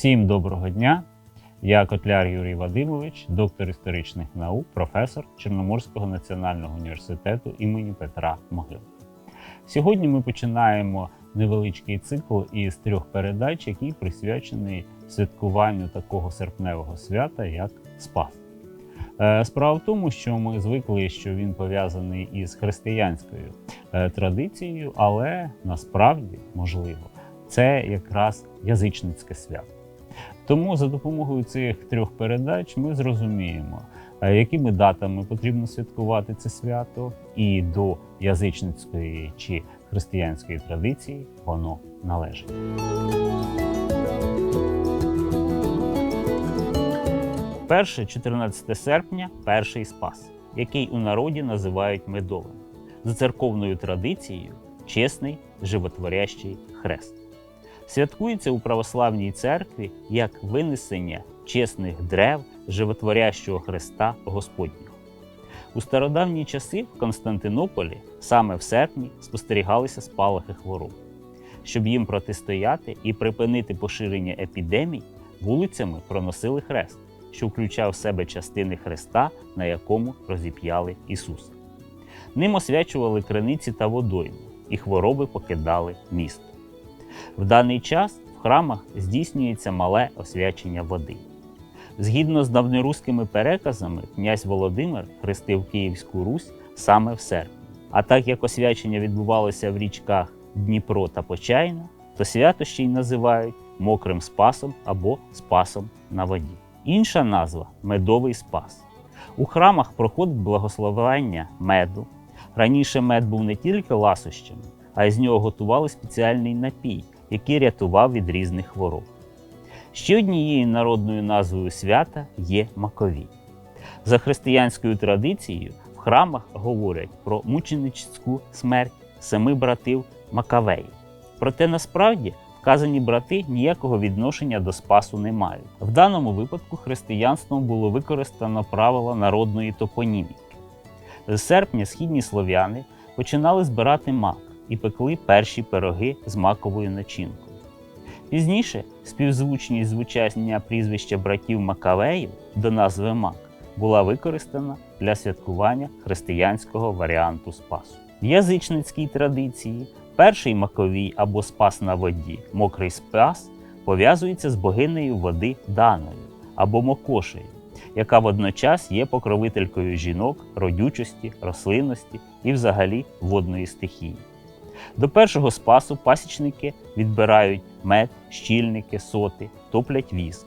Всім доброго дня! Я Котляр Юрій Вадимович, доктор історичних наук, професор Чорноморського національного університету імені Петра Могили. Сьогодні ми починаємо невеличкий цикл із трьох передач, який присвячений святкуванню такого серпневого свята, як Спас. Е, Справа в тому, що ми звикли, що він пов'язаний із християнською е, традицією, але насправді можливо це якраз язичницьке свято. Тому за допомогою цих трьох передач ми зрозуміємо, е, якими датами потрібно святкувати це свято, і до язичницької чи християнської традиції воно належить. Перше 14 серпня перший спас, який у народі називають медовим. За церковною традицією чесний животворящий хрест. Святкується у православній церкві як винесення чесних древ животворящого Христа Господнього. У стародавні часи в Константинополі саме в серпні спостерігалися спалахи хвороб. Щоб їм протистояти і припинити поширення епідемій, вулицями проносили хрест, що включав в себе частини хреста, на якому розіп'яли Ісуса. Ним освячували криниці та водойми, і хвороби покидали місто. В даний час в храмах здійснюється мале освячення води. Згідно з давньоруськими переказами, князь Володимир хрестив Київську Русь саме в серпні. А так як освячення відбувалося в річках Дніпро та Почайна, то свято ще й називають мокрим спасом або спасом на воді. Інша назва медовий спас. У храмах проходить благословення меду. Раніше мед був не тільки ласощами, а й з нього готували спеціальний напій, який рятував від різних хвороб. Ще однією народною назвою свята є Маковій. За християнською традицією в храмах говорять про мученицьку смерть семи братів Макавеїв. Проте насправді вказані брати ніякого відношення до Спасу не мають. В даному випадку християнством було використано правило народної топоніміки. З серпня східні слов'яни починали збирати мак і пекли перші пироги з маковою начинкою. Пізніше співзвучність звучання прізвища братів Макавеїв до назви Мак була використана для святкування християнського варіанту Спасу. В язичницькій традиції перший маковій або спас на воді, мокрий спас, пов'язується з богинею води Даною або Мокошею, яка водночас є покровителькою жінок, родючості, рослинності і взагалі водної стихії. До першого спасу пасічники відбирають мед, щільники, соти, топлять віск.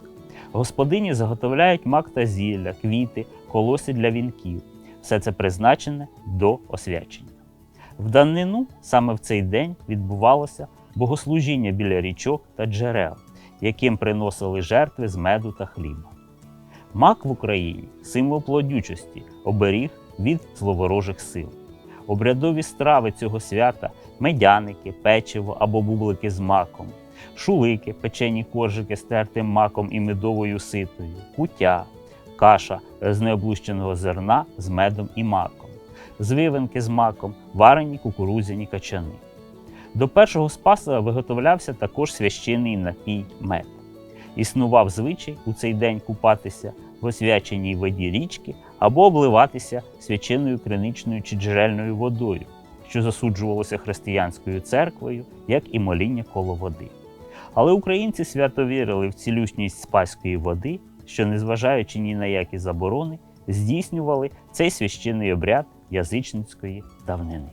Господині заготовляють мак та зілля, квіти, колоси для вінків. Все це призначене до освячення. В данину саме в цей день відбувалося богослужіння біля річок та джерел, яким приносили жертви з меду та хліба. Мак в Україні символ плодючості, оберіг від зловорожих сил. Обрядові страви цього свята медяники, печиво або бублики з маком, шулики, печені коржики з тертим маком і медовою ситою, куття, каша з необлущеного зерна з медом і маком, звивинки з маком, варені кукурудзяні качани. До першого спаса виготовлявся також священний напій мед. Існував звичай у цей день купатися в освяченій воді річки або обливатися свяченою криничною чи джерельною водою, що засуджувалося християнською церквою, як і моління коло води. Але українці свято вірили в цілющність спаської води, що, незважаючи ні на які заборони, здійснювали цей священний обряд язичницької давнини.